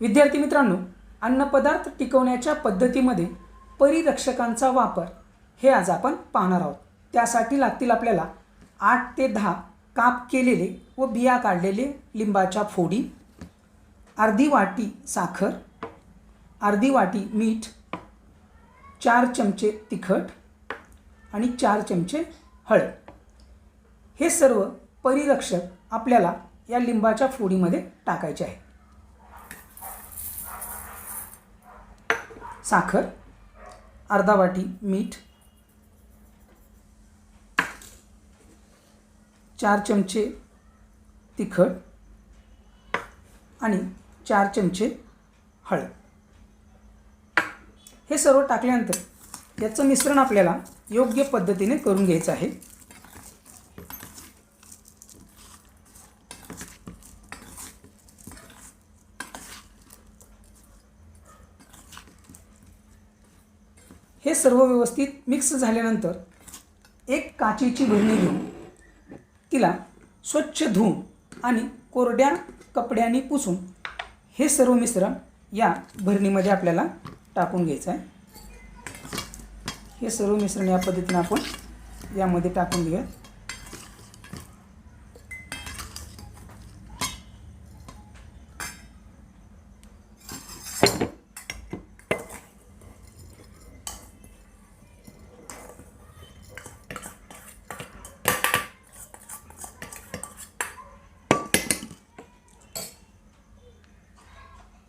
विद्यार्थी मित्रांनो अन्नपदार्थ टिकवण्याच्या पद्धतीमध्ये परिरक्षकांचा वापर हे आज आपण पाहणार आहोत. त्यासाठी लागतील आपल्याला आठ ते दहा काप केलेले व बिया काढलेले लिंबाच्या फोडी अर्धी वाटी साखर अर्धी वाटी मीठ चार चमचे तिखट आणि चार चमचे हळद. हे सर्व परिरक्षक आपल्याला या लिंबाच्या फोडीमध्ये टाकायचे आहे साखर अर्धा वाटी मीठ चार चमचे तिखट आणि चार चमचे हळद. हे सर्व टाकल्यानंतर याचं मिश्रण आपल्याला योग्य पद्धतीने करून घ्यायचं आहे. हे सर्व व्यवस्थित मिक्स झाल्यानंतर एक काचेची भरणी घेऊन तिला स्वच्छ धुवून आणि कोरड्या कपड्यांनी पुसून हे सर्व मिश्रण या भरणीमध्ये आपल्याला टाकून घ्यायचं आहे. हे सर्व मिश्रण या पद्धतीनं आपण यामध्ये टाकून घेऊया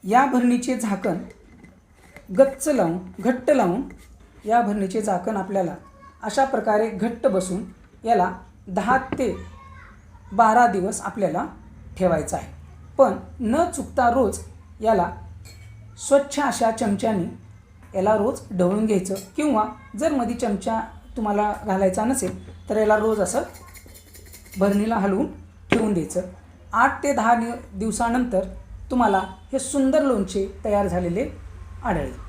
या भरणीचे झाकण गच्च लावून घट्ट लावून या भरणीचे झाकण आपल्याला अशा प्रकारे घट्ट बसून याला दहा ते बारा दिवस आपल्याला ठेवायचं आहे. पण न चुकता रोज याला स्वच्छ अशा चमच्याने याला रोज ढवळून घ्यायचं. किंवा जर मध्ये चमचा तुम्हाला घालायचा नसेल तर याला रोज असं भरणीला हलवून ठेवून द्यायचं. आठ ते दहा दिवसानंतर तुम्हाला हे सुंदर लोणचे तयार झालेले आढळेल.